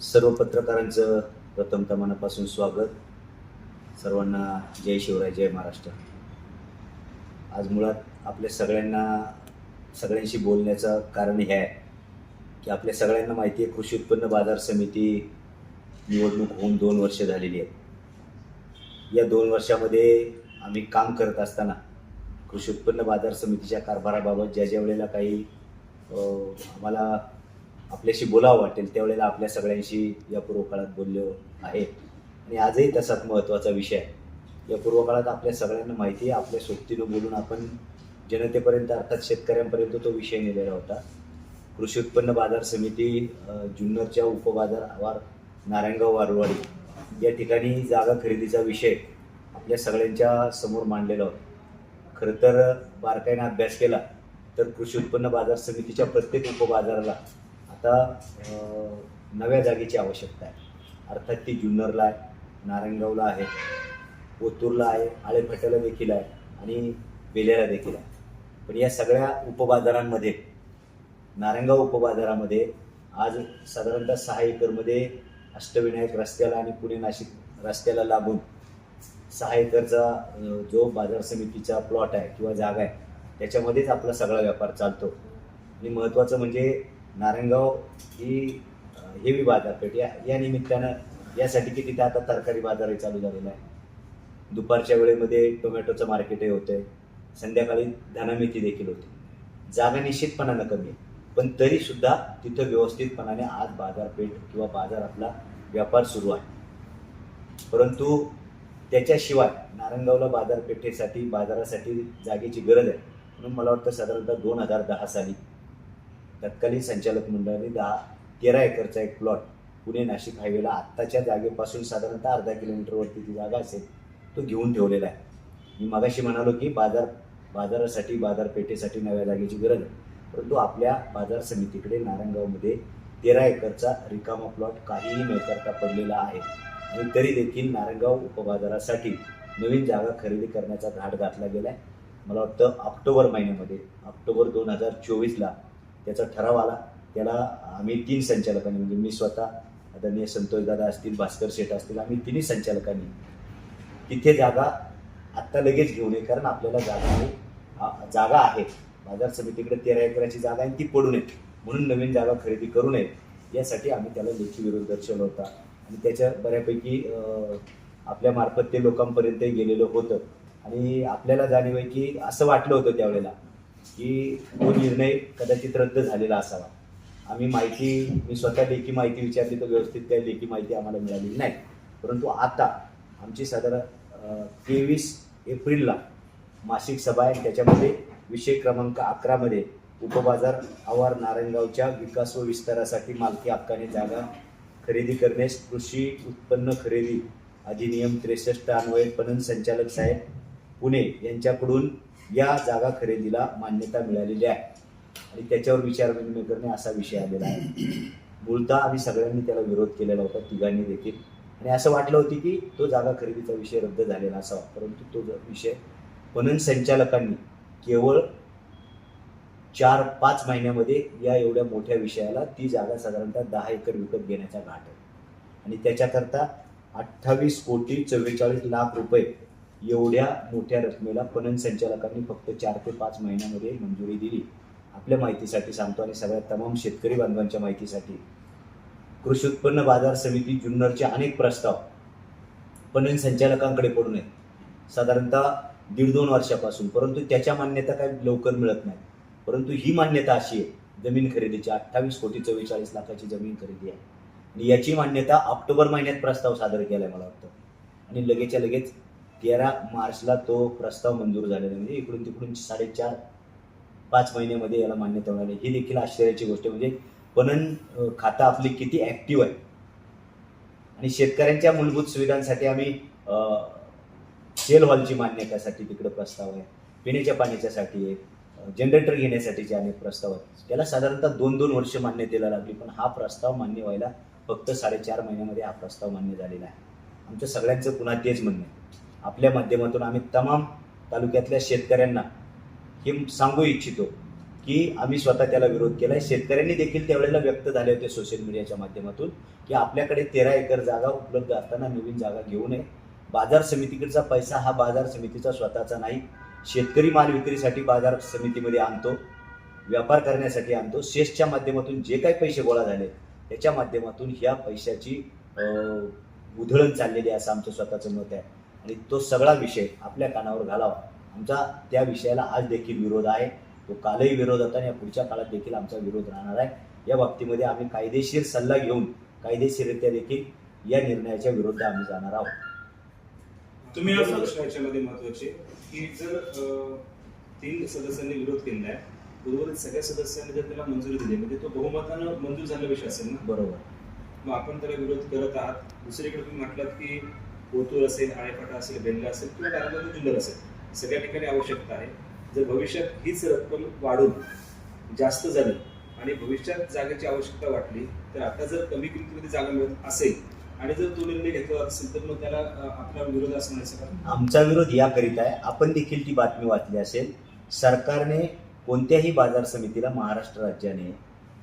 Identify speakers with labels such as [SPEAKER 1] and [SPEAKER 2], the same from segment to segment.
[SPEAKER 1] सर्व पत्रकारांचं प्रथमतः मनापासून स्वागत. सर्वांना जय शिवराय जय महाराष्ट्र. आज मुळात आपल्या सगळ्यांना सगळ्यांशी बोलण्याचं कारण हे आहे की आपल्या सगळ्यांना माहिती आहे कृषी उत्पन्न बाजार समिती निवडणूक होऊन दोन वर्ष झालेली आहेत. या दोन वर्षामध्ये आम्ही काम करत असताना कृषी उत्पन्न बाजार समितीच्या कारभाराबाबत ज्या ज्या वेळेला काही आम्हाला आपल्याशी बोलावं वाटेल त्यावेळेला आपल्या सगळ्यांशी या पूर्वकाळात बोललो आहे. आणि आजही तसाच महत्त्वाचा विषय आहे. या पूर्वकाळात आपल्या सगळ्यांना माहिती आहे आपल्या सोबतीनं बोलून आपण जनतेपर्यंत अर्थात शेतकऱ्यांपर्यंत तो विषय नेलेला होता. कृषी उत्पन्न बाजार समिती जुन्नरच्या उपबाजार आवार नारायणगाव वारवाडी या ठिकाणी जागा खरेदीचा विषय आपल्या सगळ्यांच्या समोर मांडलेला होता. खरं तर बारकाईनं अभ्यास केला तर कृषी उत्पन्न बाजार समितीच्या प्रत्येक उपबाजाराला आता नव्या जागेची आवश्यकता आहे. अर्थात ती जुन्नरला आहे नारायणगावला आहे ओतूरला आहे आळेफाट्याला देखील आहे आणि बेलेला देखील आहे. पण या सगळ्या उपबाजारांमध्ये नारायणगाव उपबाजारामध्ये आज साधारणतः सहा एकरमध्ये अष्टविनायक रस्त्याला आणि पुणे नाशिक रस्त्याला लागून सहा एकरचा जो बाजार समितीचा प्लॉट आहे किंवा जागा आहे त्याच्यामध्येच आपला सगळा व्यापार चालतो. आणि महत्त्वाचं म्हणजे नारायणगाव ही हेवी बाजारपेठ या या निमित्तानं यासाठी की तिथे आता तरकारी बाजारही चालू झालेला आहे. दुपारच्या वेळेमध्ये टोमॅटोचं मार्केटही होतंय. संध्याकाळी धनामिती देखील होते. जागा निश्चितपणानं कमी आहे. पण तरीसुद्धा तिथं व्यवस्थितपणाने आज बाजारपेठ किंवा बाजार आपला व्यापार सुरू आहे. परंतु त्याच्याशिवाय नारायणगावला बाजारपेठेसाठी बाजारासाठी जागेची गरज आहे. म्हणून मला वाटतं साधारणतः दोन हजार दहा साली तत्कालीन संचालक मंडळाने दहा तेरा एकरचा एक प्लॉट पुणे नाशिक हायवेला आत्ताच्या जागेपासून साधारणतः अर्धा किलोमीटरवरती ती जागा असेल तो घेऊन ठेवलेला आहे. मी मगाशी म्हणालो की बाजार बाजारासाठी बाजारपेठेसाठी नव्या जागेची गरज आहे. परंतु आपल्या बाजार समितीकडे नारायणगावमध्ये तेरा एकरचा रिकामा प्लॉट काहीही न करता पडलेला आहे. आणि तरी देखील नारायणगाव उपबाजारासाठी नवीन जागा खरेदी करण्याचा घाट घातला गेला आहे मला वाटतं ऑक्टोबर महिन्यामध्ये ऑक्टोबर दोन हजार चोवीसला त्याचा ठराव आला. त्याला आम्ही तीन संचालकांनी म्हणजे मी स्वतः आदरणीय संतोषदादा असतील भास्कर शेठ असतील आम्ही तिन्ही संचालकांनी तिथे जागा आत्ता लगेच घेऊ नये कारण आपल्याला जागा आहे. जागा आहे. बाजार समितीकडे तेरा एकराची जागा आहे ती पडू नये. म्हणून नवीन जागा खरेदी करू नये. यासाठी आम्ही त्याला लेखी विरोध दर्शवला होता. आणि त्याच्या बऱ्यापैकी आपल्या मार्फत ते लोकांपर्यंतही गेलेलं होतं. आणि आपल्याला जाणीव आहे की असं वाटलं होतं त्यावेळेला. की तो निर्णय कदाचित रद्द झालेला असावा. आम्ही माहिती मी स्वतः लेखी माहिती विचारली तर व्यवस्थित काही लेखी माहिती आम्हाला मिळालेली नाही. परंतु आता आमची साधारण तेवीस एप्रिलला मासिक सभा आहे. त्याच्यामध्ये विषय क्रमांक अकरामध्ये उपबाजार आवार नारायणगावच्या विकास व विस्तारासाठी मालकी हक्काने जागा खरेदी करण्यास कृषी उत्पन्न खरेदी अधिनियम त्रेसष्ट अन्वये पणन संचालक साहेब पुणे यांच्याकडून या जागा खरेदीला मान्यता मिळालेली आहे. आणि त्याच्यावर विचारविनिमय करणे असा विषय आलेला आहे. बोलता आम्ही सगळ्यांनी त्याला विरोध केलेला होता तिघांनी देखील. आणि असं वाटलं होतं की तो जागा खरेदीचा विषय रद्द झालेला असावा परंतु तो विषय पणन संचालकांनी केवळ चार पाच महिन्यामध्ये या एवढ्या मोठ्या विषयाला ती जागा साधारणतः दहा एकर विकत घेण्याचा घाट आहे. आणि त्याच्याकरता अठ्ठावीस कोटी चव्वेचाळीस लाख रुपये एवढ्या मोठ्या रकमेला पणन संचालकांनी फक्त चार ते पाच महिन्यामध्ये मंजुरी दिली. आपल्या माहितीसाठी सांगतो आणि सगळ्या तमाम शेतकरी बांधवांच्या माहितीसाठी. कृषी उत्पन्न बाजार समिती जुन्नरचे अनेक प्रस्ताव पणन संचालकांकडे पडू नये. साधारणतः दीड दोन वर्षापासून परंतु त्याच्या मान्यता काही लवकर मिळत नाही. परंतु ही मान्यता अशी आहे जमीन खरेदीची अठ्ठावीस कोटी चव्वेचाळीस लाखाची जमीन खरेदी आहे. आणि याची मान्यता ऑक्टोबर महिन्यात प्रस्ताव सादर केला आहे मला वाटतं. आणि लगेचच्या लगेच तेरा मार्चला तो प्रस्ताव मंजूर झालेला आहे. म्हणजे इकडून तिकडून साडेचार पाच महिन्यामध्ये याला मान्यता मिळाली. ही देखील आश्चर्याची गोष्ट म्हणजे पणन खाता खातं आपली किती ॲक्टिव्ह आहे. आणि शेतकऱ्यांच्या मूलभूत सुविधांसाठी आम्ही सेल हॉलची मान्यतासाठी तिकडे प्रस्ताव आहे. पिण्याच्या पाण्याच्यासाठी आहे. जनरेटर घेण्यासाठीचे अनेक प्रस्ताव आहेत. त्याला साधारणतः दोन दोन वर्ष मान्यतेला लागली पण हा प्रस्ताव मान्य व्हायला फक्त साडेचार महिन्यामध्ये हा प्रस्ताव मान्य झालेला आहे. आमचं सगळ्यांचं पुन्हा तेच म्हणणं आहे. आपल्या माध्यमातून आम्ही तमाम तालुक्यातल्या शेतकऱ्यांना हे सांगू इच्छितो की आम्ही स्वतः त्याला विरोध केला आहे शेतकऱ्यांनी देखील त्यावेळेला व्यक्त झाले होते सोशल मीडियाच्या माध्यमातून की आपल्याकडे तेरा एकर जागा उपलब्ध असताना नवीन जागा घेऊ नये. बाजार समितीकडचा पैसा हा बाजार समितीचा स्वतःचा नाही. शेतकरी माल विक्रीसाठी बाजार समितीमध्ये आणतो व्यापार करण्यासाठी आणतो. सेसच्या माध्यमातून जे काही पैसे गोळा झाले त्याच्या माध्यमातून ह्या पैशाची उधळण चाललेली असं आमचं स्वतःचं मत आहे. आणि तो सगळा विषय आपल्या कानावर घालावा. आमचा त्या विषयाला आज देखील विरोध आहे. तो कालही विरोध होता आणि पुढच्या काळात देखील आमचा विरोध राहणार आहे. या बाबतीमध्ये आम्ही कायदेशीर सल्ला घेऊन कायदेशीररित्या देखील या निर्णयाच्या विरुद्ध आम्ही जाणार आहोत.
[SPEAKER 2] तुम्ही असं याच्यामध्ये महत्त्वाचे की जर तीन सदस्यांनी विरोध केला आहे उर्वरित सगळ्या सदस्यांनी जर त्याला मंजुरी दिली म्हणजे तो बहुमतानं मंजूर झाला विषय असेल ना?
[SPEAKER 1] बरोबर.
[SPEAKER 2] मग आपण त्याला विरोध करत आहात. दुसरीकडे तुम्ही म्हटलात की ओतूर असेल आळेफाटा असेल बेल्ला असेल किंवा तालुक्यात जुन्नर असेल सगळ्या ठिकाणी आवश्यकता आहे. जर भविष्यात हीच रक्कम वाढून जास्त झाली आणि भविष्यात जागेची आवश्यकता वाटली तर आता जर कमी किमतीमध्ये जागा मिळत असेल आणि जर तो निर्णय घेतला असेल तर मग त्याला आपला विरोध असणार असेल
[SPEAKER 1] आमचा विरोध याकरिता आहे. आपण देखील ती बातमी वाचली असेल. सरकारने कोणत्याही बाजार समितीला महाराष्ट्र राज्याने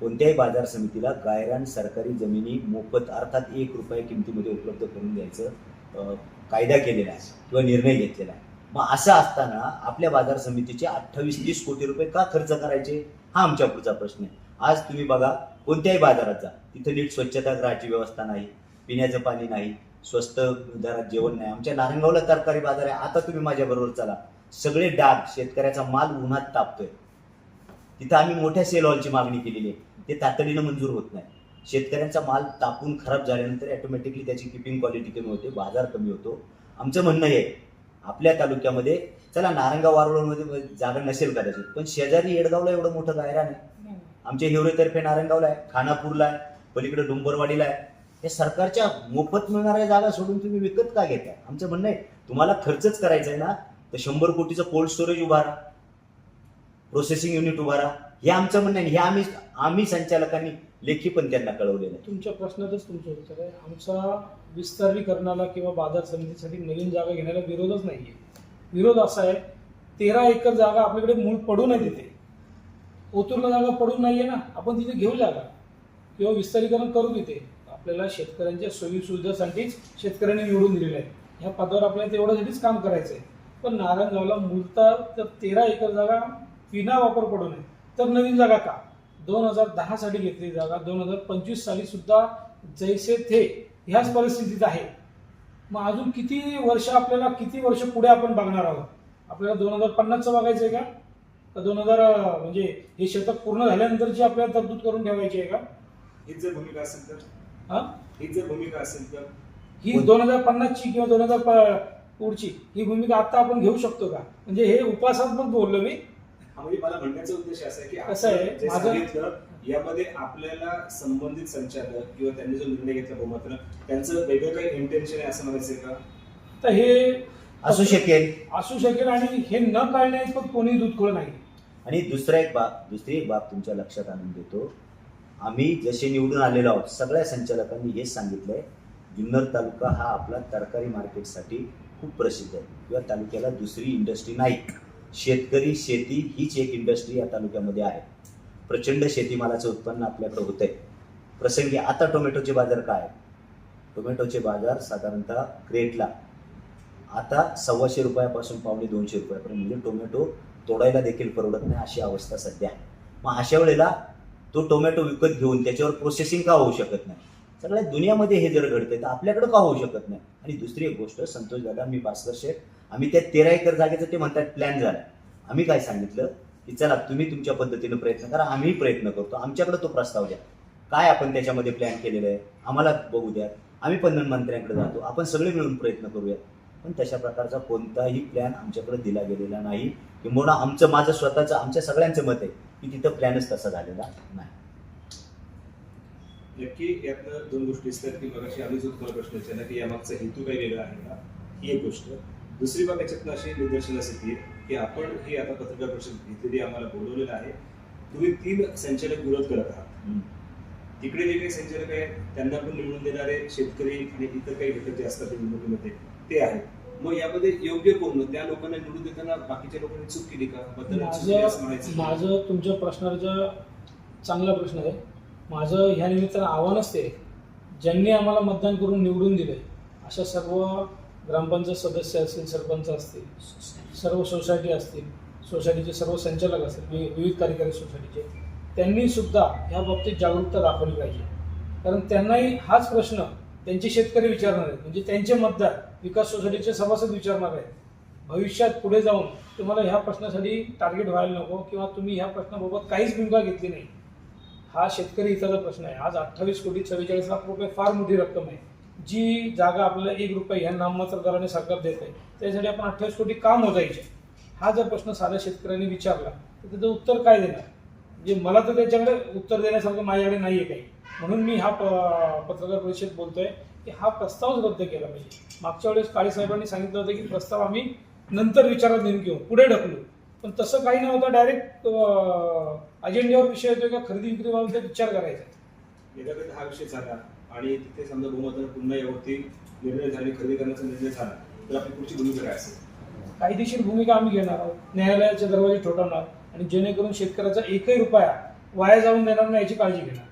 [SPEAKER 1] कोणत्याही बाजार समितीला गायरान सरकारी जमिनी मोफत अर्थात एक रुपये किमतीमध्ये उपलब्ध करून द्यायचं. कायदा केलेला आहे किंवा निर्णय घेतलेला आहे. मग असं असताना आपल्या बाजार समितीचे अठ्ठावीस तीस कोटी रुपये का खर्च करायचे? हा आमच्या पुढचा प्रश्न आहे. आज तुम्ही बघा कोणत्याही बाजारात जा. तिथं नीट स्वच्छतागृहाची व्यवस्था नाही पिण्याचं पाणी नाही स्वस्त दरात जेवण नाही. आमच्या नारायणगावला तरकारी बाजार आहे. आता तुम्ही माझ्याबरोबर चला. सगळे डाग शेतकऱ्याचा माल उन्हात तापतोय. तिथं आम्ही मोठ्या सेल हॉलची मागणी केलेली आहे. ते तातडीनं मंजूर होत नाही. शेतकऱ्यांचा माल तापून खराब झाल्यानंतर ऑटोमॅटिकली त्याची किपिंग क्वालिटी कमी होते बाजार कमी होतो. आमचं म्हणणं हे आहे, आपल्या तालुक्यामध्ये चला नारायणगाव वारुळमध्ये जागा नसेल कदाचित पण शेजारी येडगावला एवढं मोठं दायरा आहे आमच्या हिवरेतर्फे नारंगावला आहे खानापूरला आहे पलीकडे डोंबरवाडीला आहे. हे सरकारच्या मोफत मिळणाऱ्या जागा सोडून तुम्ही विकत का घेताय? आमचं म्हणणं आहे तुम्हाला खर्चच करायचा आहे ना तर शंभर कोटीचं कोल्ड स्टोरेज उभारा प्रोसेसिंग युनिट उभारा हे आमचं म्हणणं आहे हे आम्ही आम्ही संचालकांनी लेखी पण त्यांना कळवले नाही.
[SPEAKER 3] तुमच्या प्रश्नातच तुमचं उत्तर आहे. आमचा विस्तारीकरणाला किंवा बाजार समितीसाठी नवीन जागा घेण्याला विरोधच नाही आहे विरोध असा आहे तेरा एकर जागा आपल्याकडे मूळ पडू नाही तिथे ओतूरला जागा पडून नाही आहे ना आपण तिथे घेऊ जागा. किंवा विस्तारीकरण करू तिथे आपल्याला शेतकऱ्यांच्या सोयीसुविधासाठीच शेतकऱ्यांनी निवडून दिलेलं आहे. ह्या पदावर आपल्याला तेवढ्यासाठीच काम करायचं आहे पण नारायणगावला मूलतः तर तेरा एकर जागा विना वापर पडू नये तर नवीन जागा का? दोन हजार दहा साली घेतली जागा दोन हजार पंचवीस साली सुद्धा जैसे थे ह्याच परिस्थितीत आहे. मग अजून किती वर्ष आपल्याला किती वर्ष पुढे आपण बघणार आहोत? आपल्याला दोन हजार पन्नासचं बघायचं आहे का? का दोन हजार म्हणजे हे शतक पूर्ण झाल्यानंतरची आपल्याला तरतूद करून ठेवायची आहे का?
[SPEAKER 2] हीच जर भूमिका असेल तर?
[SPEAKER 3] हा?
[SPEAKER 2] हीच जर भूमिका असेल तर?
[SPEAKER 3] ही दोन हजार पन्नासची किंवा दोन हजार पुढची ही भूमिका आता आपण घेऊ शकतो का? म्हणजे हे उपासात्मक बोललो मी.
[SPEAKER 2] म्हणजे मला म्हणण्याचा उद्देश असा आहे की
[SPEAKER 3] कसं आहे,
[SPEAKER 2] जे
[SPEAKER 3] माझं-
[SPEAKER 2] सांगितलं यामध्ये आपल्याला संबंधित संचालक किंवा त्यांनी जो निर्णय घेतला बहुमतानं त्यांचं वेगळं काही इंटेन्शन आहे असं म्हणायचं का?
[SPEAKER 3] तर हे
[SPEAKER 1] असू शकेल.
[SPEAKER 3] असू शकेल आणि हे न कळण्यात पण कोणी दुधखोळ नाही.
[SPEAKER 1] आणि दुसरा एक बाब दुसरी एक बाब तुमच्या लक्षात आणून देतो. आम्ही जसे निवडून आलेलो आहोत सगळ्या संचालकांनी हेच सांगितलंय जुन्नर तालुका हा आपला तरकारी मार्केटसाठी खूप प्रसिद्ध आहे किंवा तालुक्याला दुसरी इंडस्ट्री नाही. शेतकरी शेती हीच एक इंडस्ट्री या तालुक्यामध्ये आहे. प्रचंड शेतीमालाचं उत्पन्न आपल्याकडे होतंय. प्रसंगी आता टोमॅटोचे बाजार काय? टोमॅटोचे बाजार साधारणतः क्रेटला आता सव्वाशे रुपयापासून पावणे दोनशे रुपयापर्यंत म्हणजे टोमॅटो तोडायला देखील परवडत नाही अशी अवस्था सध्या आहे. मग अशा वेळेला तो टोमॅटो विकत घेऊन त्याच्यावर प्रोसेसिंग का होऊ शकत नाही? सगळ्या दुनियामध्ये हे जर घडतंय तर आपल्याकडं का होऊ शकत नाही? आणि दुसरी एक गोष्ट संतोष दादा मी भास्कर शेठ आम्ही त्या तेरा एकर जागेचं ते म्हणतात प्लॅन झाला. आम्ही काय सांगितलं? की चला तुम्ही तुमच्या पद्धतीनं प्रयत्न करा आम्ही प्रयत्न करतो. आमच्याकडे तो प्रस्ताव द्या. काय आपण त्याच्यामध्ये प्लॅन केलेलं आहे? आम्हाला बघू द्या. आम्ही पण मंत्र्यांकडे जातो. आपण सगळे मिळून प्रयत्न करूया. पण तशा प्रकारचा कोणताही प्लॅन आमच्याकडे दिला गेलेला नाही. किंबहुना आमचं माझं स्वतःचं आमच्या सगळ्यांचं मत आहे की तिथं प्लॅनच तसा झालेला नाही.
[SPEAKER 2] नक्की यातनं दोन गोष्टी असतात की मगाशी आम्ही जो तुम्हाला प्रश्न विचारला की यामागचा हेतू काही वेगळा आहे ना ही एक गोष्ट. दुसरी बाब याच्यातनं अशी निदर्शनास येते की आपण ही आता पत्रकार परिषद घेतलेली आम्हाला बोलवलेलं आहे. तुम्ही तीन संचालक विरोध करत आहात. तिकडे जे काही संचालक आहेत त्यांना पण निवडून देणारे शेतकरी आणि इतर काही घटक जे असतात निवडणुकीमध्ये ते आहेत. मग यामध्ये योग्य कोण? त्या लोकांना निवडून देताना बाकीच्या लोकांनी चूक केली का? असं
[SPEAKER 3] माझं तुमच्या प्रश्नाचा चांगला प्रश्न आहे माझं ह्या निमित्तानं आव्हानच ते आहे. ज्यांनी आम्हाला मतदान करून निवडून दिले अशा सर्व ग्रामपंचायत सदस्य असतील सरपंच असतील सर्व सोसायटी असतील सोसायटीचे सर्व संचालक असतील वि- विविध कार्यकारी सोसायटीचे त्यांनी सुद्धा ह्या बाबतीत जागरूकता दाखवली पाहिजे. कारण त्यांनाही हाच प्रश्न त्यांचे शेतकरी विचारणार आहेत. म्हणजे त्यांचे मतदार विकास सोसायटीचे सभासद विचारणार आहेत. भविष्यात पुढे जाऊन तुम्हाला ह्या प्रश्नासाठी टार्गेट व्हायला नको किंवा तुम्ही ह्या प्रश्नाबाबत काहीच भूमिका घेतली नाही. हा शेतकरी हिताचा प्रश्न आहे. आज अठ्ठावीस कोटी चव्वेचाळीस लाख रुपये फार मोठी रक्कम आहे. जी जागा आपल्याला एक रुपये ह्या नाममात्र दराने सरकार देत आहे त्यासाठी आपण अठ्ठावीस कोटी का मोजायचे? हा जर प्रश्न साध्या शेतकऱ्यांनी विचारला तर त्याचं उत्तर काय देणार? म्हणजे मला तर त्याच्याकडे उत्तर देण्यासारखं माझ्याकडे नाही आहे काही. म्हणून मी हा प- पत्रकार परिषद बोलतोय की हा प्रस्तावच रद्द केला पाहिजे. मागच्या वेळेस काळे साहेबांनी सांगितलं होतं की प्रस्ताव आम्ही नंतर विचारात नेऊन घेऊ पुढे ढकलू. पण तसं काही नव्हतं डायरेक्ट अजेंड्यावर विषय येतोय का खरेदी विक्रीबाबत विचार करायचा.
[SPEAKER 2] हा विषय झाला. आणि तिथे समजा बहुमतानं पुन्हा यावरती निर्णय झाले खरेदी करण्याचा निर्णय झाला तर आपली पुढची भूमिका काय असेल?
[SPEAKER 3] कायदेशीर भूमिका आम्ही घेणार आहोत. न्यायालयाचे दरवाजे ठोठावणार आणि जेणेकरून शेतकऱ्याचा एकही रुपया वाया जाऊन देणार नाही याची काळजी घेणार.